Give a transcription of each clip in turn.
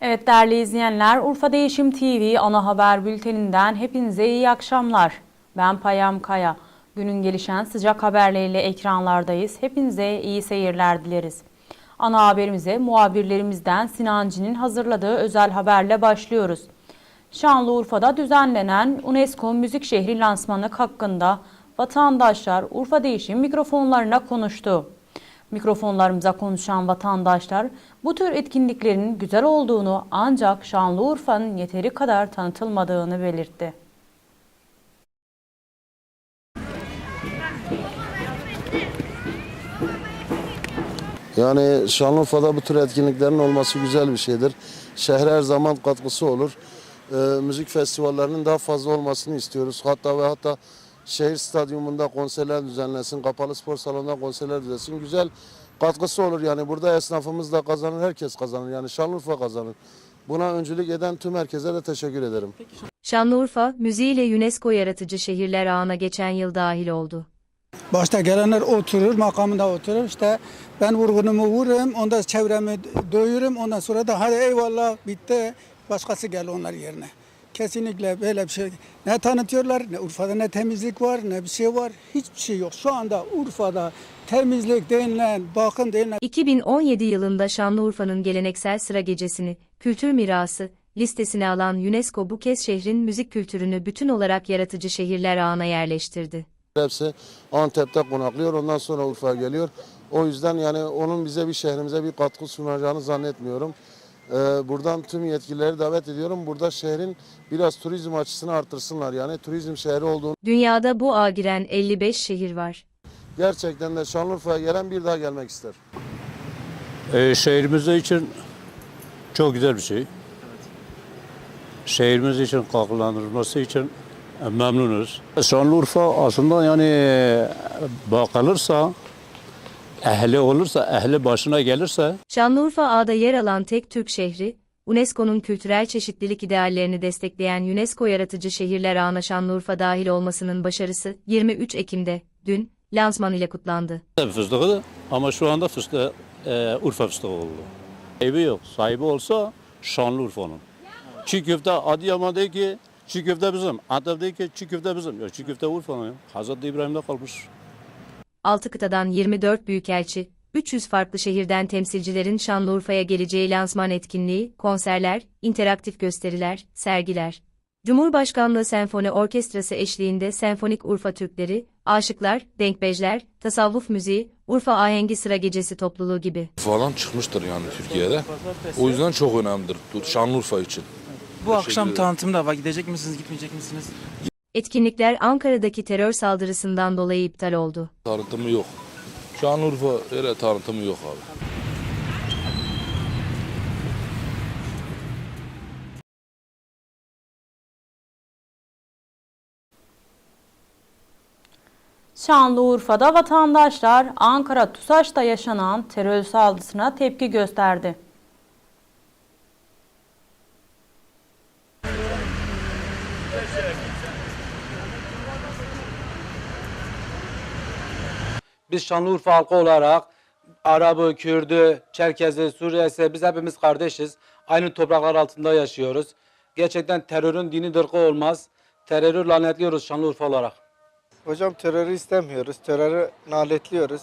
Evet değerli izleyenler, Urfa Değişim TV ana haber bülteninden hepinize iyi akşamlar. Ben Payam Kaya. Günün gelişen sıcak haberleriyle ekranlardayız. Hepinize iyi seyirler dileriz. Ana haberimize muhabirlerimizden Sinancı'nın hazırladığı özel haberle başlıyoruz. Şanlıurfa'da düzenlenen UNESCO Müzik Şehri lansmanı hakkında vatandaşlar Urfa Değişim mikrofonlarına konuştu. Mikrofonlarımıza konuşan vatandaşlar bu tür etkinliklerin güzel olduğunu ancak Şanlıurfa'nın yeteri kadar tanıtılmadığını belirtti. Yani Şanlıurfa'da bu tür etkinliklerin olması güzel bir şeydir. Şehre her zaman katkısı olur. Ee, müzik festivallerinin daha fazla olmasını istiyoruz. Hatta ve hatta şehir stadyumunda konserler düzenlensin, kapalı spor salonunda konserler düzenlensin. Güzel katkısı olur yani burada esnafımız da kazanır, herkes kazanır. Yani Şanlıurfa kazanır. Buna öncülük eden tüm herkese de teşekkür ederim. Şanlıurfa, müziğiyle UNESCO yaratıcı şehirler ağına geçen yıl dahil oldu. Başta gelenler oturur, makamında oturur. İşte ben vurgunumu vururum, ondan çevremi doyururum. Ondan sonra da hadi eyvallah bitti. Başkası gel onlar yerine. Kesinlikle böyle bir şey. Ne tanıtıyorlar, ne Urfa'da ne temizlik var, ne bir şey var. Hiçbir şey yok. Şu anda Urfa'da temizlik denilen, bakım denilen 2017 yılında Şanlıurfa'nın geleneksel sıra gecesini, kültür mirası, listesine alan UNESCO bu kez şehrin müzik kültürünü bütün olarak yaratıcı şehirler ağına yerleştirdi. Hepsi Antep'te konaklıyor, ondan sonra Urfa'ya geliyor. O yüzden yani onun bize bir şehrimize bir katkı sunacağını zannetmiyorum. Ee, buradan tüm yetkilileri davet ediyorum. Burada şehrin biraz turizm açısını artırsınlar. Yani turizm şehri olduğunu Dünyada bu ağa giren 55 şehir var. gerçekten de Şanlıurfa'ya gelen bir daha gelmek ister. Ee, şehrimiz için çok güzel bir şey. Şehrimiz için kalkınlandırılması için e, memnunuz. Şanlıurfa aslında yani e, bakılırsa, ehli olursa, ehli başına gelirse Şanlıurfa ağda yer alan tek Türk şehri, UNESCO'nun kültürel çeşitlilik ideallerini destekleyen UNESCO yaratıcı şehirler ağına Şanlıurfa dahil olmasının başarısı 23 Ekim'de, dün, lansman ile kutlandı. fıstığı ama şu anda fıstığı e, Urfa fıstığı oldu. Sahibi yok. Sahibi olsa Şanlıurfa'nın. Çiğ köfte Adıyaman'daki çiğ köfte bizim. Antep'teki çiğ köfte bizim. Ya çiğ köfte Urfa'nın. Hazreti İbrahim'de kalmış. 6 kıtadan 24 büyükelçi, 300 farklı şehirden temsilcilerin Şanlıurfa'ya geleceği lansman etkinliği, konserler, interaktif gösteriler, sergiler. Cumhurbaşkanlığı Senfoni Orkestrası eşliğinde Senfonik Urfa Türkleri, Aşıklar, Denkbejler, Tasavvuf Müziği, Urfa Ahengi Sıra Gecesi topluluğu gibi. falan çıkmıştır yani Türkiye'de. O yüzden çok önemlidir Şanlıurfa için. Bu akşam tanıtımda var. Gidecek misiniz, gitmeyecek misiniz? Etkinlikler Ankara'daki terör saldırısından dolayı iptal oldu. Tanıtımı yok. Şanlıurfa öyle tanıtımı yok abi. Şanlıurfa'da vatandaşlar Ankara TUSAŞ'ta yaşanan terör saldırısına tepki gösterdi. Biz Şanlıurfa halkı olarak Arabı, Kürdü, Çerkezi, Suriyesi biz hepimiz kardeşiz. Aynı topraklar altında yaşıyoruz. Gerçekten terörün dini dırkı olmaz. Terörü lanetliyoruz Şanlıurfa olarak. Hocam terörü istemiyoruz. Terörü naletliyoruz.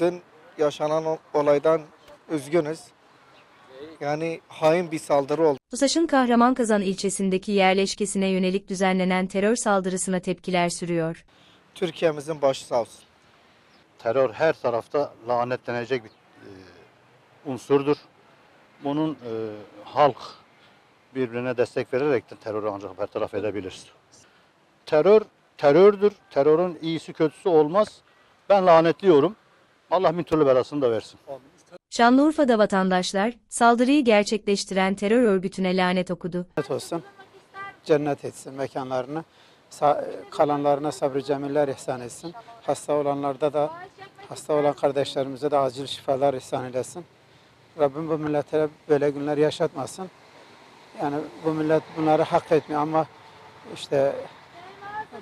Dün yaşanan olaydan üzgünüz. Yani hain bir saldırı oldu. TUSAŞ'ın Kahramankazan ilçesindeki yerleşkesine yönelik düzenlenen terör saldırısına tepkiler sürüyor. Türkiye'mizin başı sağ olsun. Terör her tarafta lanetlenecek bir e, unsurdur. Bunun e, halk birbirine destek vererek de terörü ancak bertaraf edebilir. Terör terördür. Terörün iyisi kötüsü olmaz. Ben lanetliyorum. Allah bin türlü belasını da versin. Şanlıurfa'da vatandaşlar, saldırıyı gerçekleştiren terör örgütüne lanet okudu. Cennet olsun. Cennet etsin mekanlarını. Kalanlarına sabrı cemiller ihsan etsin. Hasta olanlarda da hasta olan kardeşlerimize de acil şifalar ihsan eylesin. Rabbim bu millete böyle günler yaşatmasın. Yani bu millet bunları hak etmiyor ama işte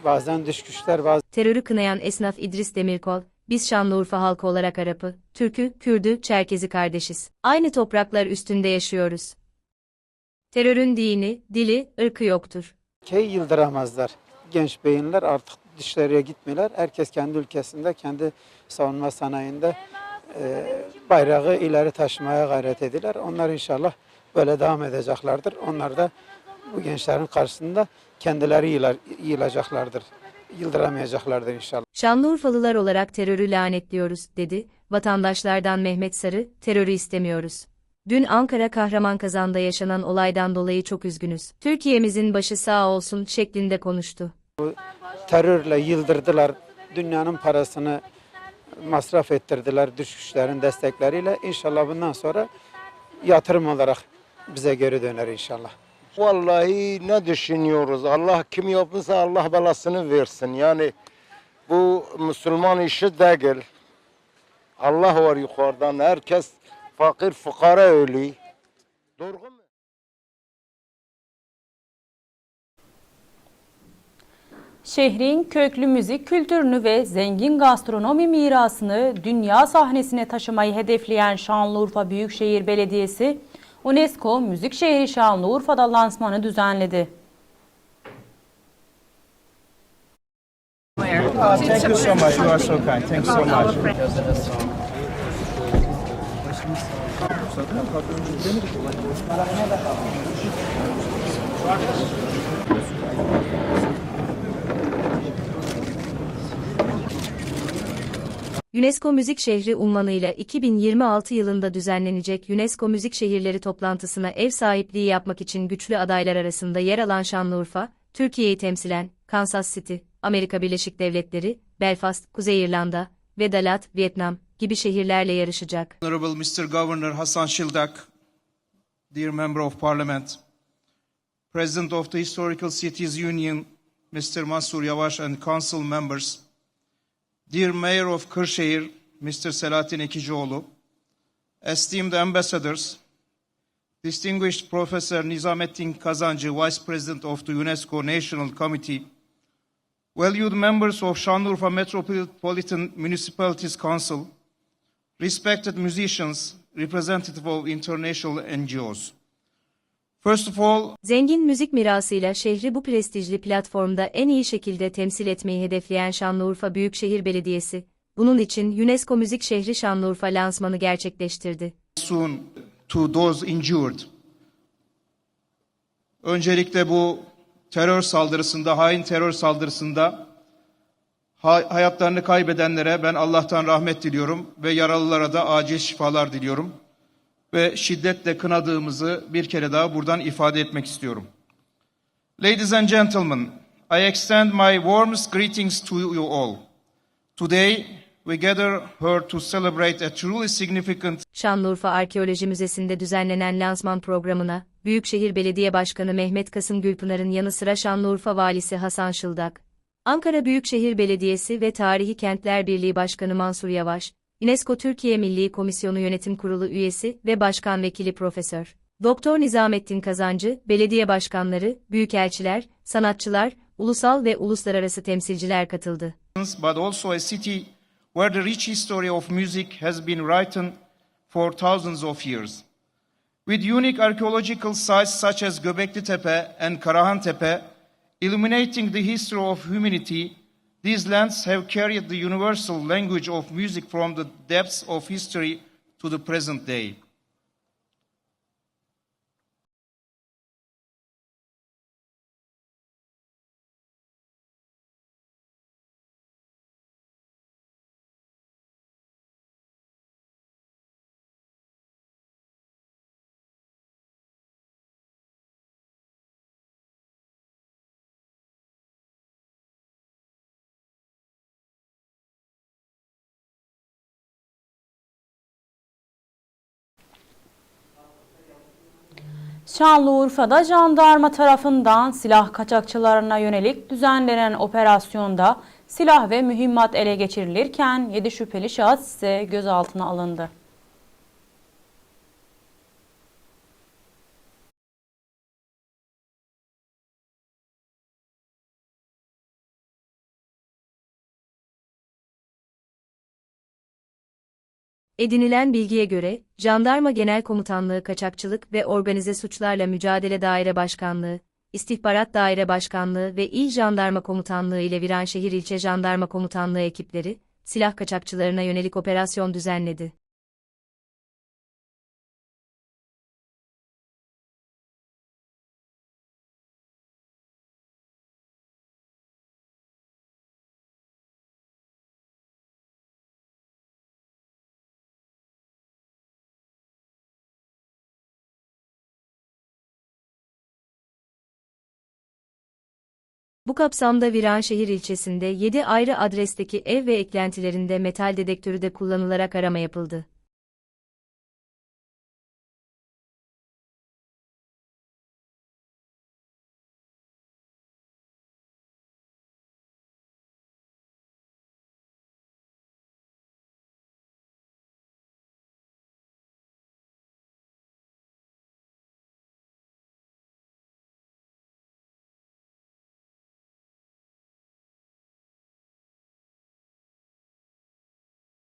bazen dış güçler bazen Terörü kınayan esnaf İdris Demirkol, biz Şanlıurfa halkı olarak Arap'ı, Türk'ü, Kürd'ü, Çerkez'i kardeşiz. Aynı topraklar üstünde yaşıyoruz. Terörün dini, dili, ırkı yoktur. Ülkeyi yıldıramazlar. Genç beyinler artık dışarıya gitmiyorlar. Herkes kendi ülkesinde, kendi savunma sanayinde e, bayrağı ileri taşımaya gayret ediler. Onlar inşallah böyle devam edeceklerdir. Onlar da bu gençlerin karşısında kendileri yığılacaklardır. Yıldıramayacaklardır inşallah. Şanlıurfalılar olarak terörü lanetliyoruz, dedi. Vatandaşlardan Mehmet Sarı, terörü istemiyoruz. Dün Ankara Kahramankazan'da yaşanan olaydan dolayı çok üzgünüz. Türkiye'mizin başı sağ olsun şeklinde konuştu. Terörle yıldırdılar. Dünyanın parasını masraf ettirdiler düşüşlerin destekleriyle. İnşallah bundan sonra yatırım olarak bize geri döner inşallah. Vallahi ne düşünüyoruz? Allah kim yapmışsa Allah belasını versin. Yani bu Müslüman işi değil. Allah var yukarıdan. Herkes fakir fukara ölüyor. Doğru Şehrin köklü müzik kültürünü ve zengin gastronomi mirasını dünya sahnesine taşımayı hedefleyen Şanlıurfa Büyükşehir Belediyesi, UNESCO Müzik Şehri Şanlıurfa'da lansmanı düzenledi. Thank you so much. You are so kind. Thanks so much. UNESCO Müzik Şehri unvanıyla 2026 yılında düzenlenecek UNESCO Müzik Şehirleri toplantısına ev sahipliği yapmak için güçlü adaylar arasında yer alan Şanlıurfa, Türkiye'yi temsilen Kansas City, Amerika Birleşik Devletleri, Belfast, Kuzey İrlanda ve Dalat, Vietnam gibi şehirlerle yarışacak. Honorable Mr. Governor Hassan Shildak, dear Member of Parliament, President of the Historical Cities Union, Mr. Mansur Yavaş and Council members, dear Mayor of Kırşehir, Mr. Selahattin Ekicioğlu, esteemed ambassadors, distinguished Professor Nizamettin Kazancı, Vice President of the UNESCO National Committee, valued members of Şanlıurfa Metropolitan Municipalities Council, respected musicians, representative of international NGOs. First of all, Zengin müzik mirasıyla şehri bu prestijli platformda en iyi şekilde temsil etmeyi hedefleyen Şanlıurfa Büyükşehir Belediyesi, bunun için UNESCO Müzik Şehri Şanlıurfa lansmanı gerçekleştirdi. soon to those injured. Öncelikle bu terör saldırısında, hain terör saldırısında ha- hayatlarını kaybedenlere ben Allah'tan rahmet diliyorum ve yaralılara da acil şifalar diliyorum. Ve şiddetle kınadığımızı bir kere daha buradan ifade etmek istiyorum. Ladies and gentlemen, I extend my warmest greetings to you all. Today, we gather here to celebrate a truly significant Şanlıurfa Arkeoloji Müzesi'nde düzenlenen lansman programına, Büyükşehir Belediye Başkanı Mehmet Kasım Gülpınar'ın yanı sıra Şanlıurfa Valisi Hasan Şıldak, Ankara Büyükşehir Belediyesi ve Tarihi Kentler Birliği Başkanı Mansur Yavaş, UNESCO Türkiye Milli Komisyonu Yönetim Kurulu üyesi ve Başkan Vekili Profesör Doktor Nizamettin Kazancı, belediye başkanları, büyükelçiler, sanatçılar, ulusal ve uluslararası temsilciler katıldı. but also a city where the rich history of music has been written for thousands of years. With unique archaeological sites such as Göbekli Tepe and Karahan Tepe, illuminating the history of humanity, these lands have carried the universal language of music from the depths of history to the present day. Şanlıurfa'da jandarma tarafından silah kaçakçılarına yönelik düzenlenen operasyonda silah ve mühimmat ele geçirilirken 7 şüpheli şahıs ise gözaltına alındı. Edinilen bilgiye göre, Jandarma Genel Komutanlığı Kaçakçılık ve Organize Suçlarla Mücadele Daire Başkanlığı, İstihbarat Daire Başkanlığı ve İl Jandarma Komutanlığı ile Viranşehir İlçe Jandarma Komutanlığı ekipleri, silah kaçakçılarına yönelik operasyon düzenledi. Bu kapsamda Viranşehir ilçesinde 7 ayrı adresteki ev ve eklentilerinde metal dedektörü de kullanılarak arama yapıldı.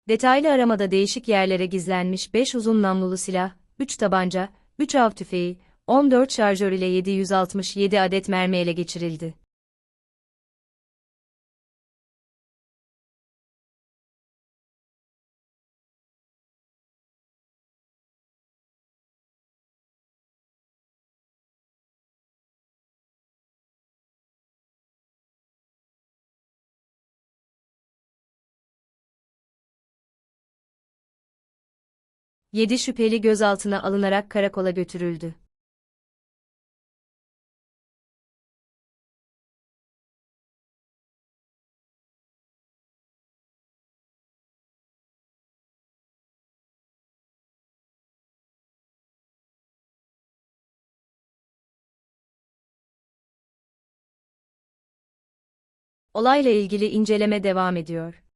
Detaylı aramada değişik yerlere gizlenmiş 5 uzun namlulu silah, 3 tabanca, 3 av tüfeği, 14 şarjör ile 767 adet mermi ele geçirildi. Yedi şüpheli gözaltına alınarak karakola götürüldü. Olayla ilgili inceleme devam ediyor.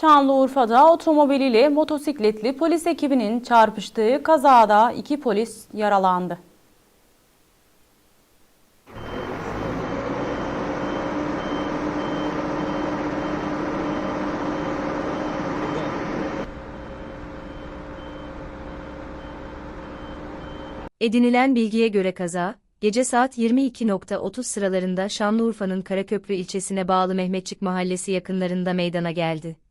Şanlıurfa'da otomobiliyle motosikletli polis ekibinin çarpıştığı kazada iki polis yaralandı. Edinilen bilgiye göre kaza, gece saat 22.30 sıralarında Şanlıurfa'nın Karaköprü ilçesine bağlı Mehmetçik Mahallesi yakınlarında meydana geldi.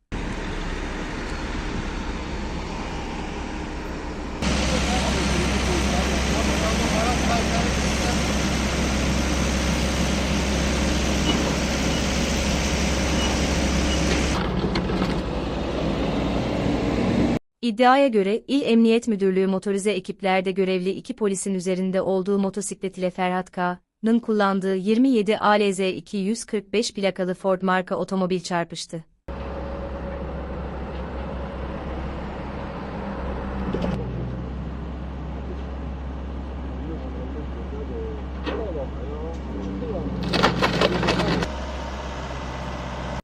İddiaya göre İl Emniyet Müdürlüğü motorize ekiplerde görevli iki polisin üzerinde olduğu motosiklet ile Ferhat K.'nın kullandığı 27 ALZ 245 plakalı Ford marka otomobil çarpıştı.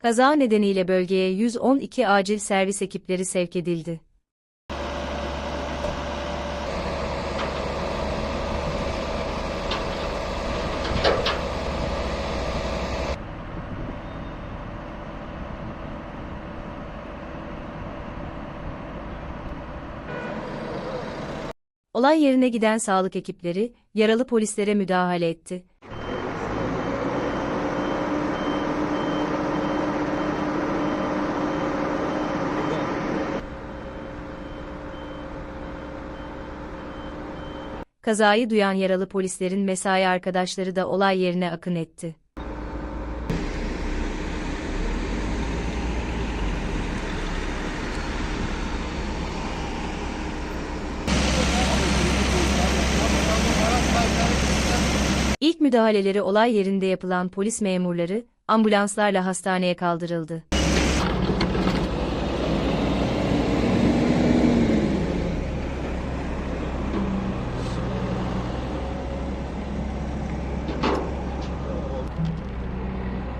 Kaza nedeniyle bölgeye 112 acil servis ekipleri sevk edildi. Olay yerine giden sağlık ekipleri, yaralı polislere müdahale etti. Kazayı duyan yaralı polislerin mesai arkadaşları da olay yerine akın etti. Müdahaleleri olay yerinde yapılan polis memurları, ambulanslarla hastaneye kaldırıldı.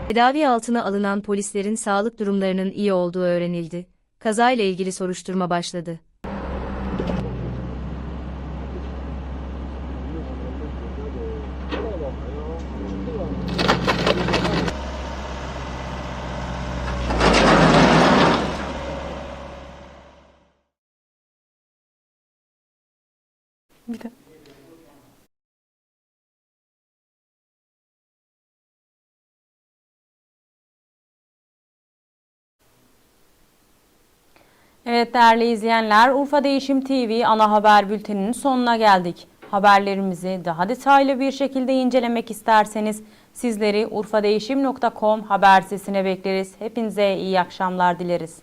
Tedavi altına alınan polislerin sağlık durumlarının iyi olduğu öğrenildi. Kazayla ilgili soruşturma başladı. Evet değerli izleyenler, Urfa Değişim TV ana haber bülteninin sonuna geldik. Haberlerimizi daha detaylı bir şekilde incelemek isterseniz sizleri urfadeğişim.com haber sitesine bekleriz. Hepinize iyi akşamlar dileriz.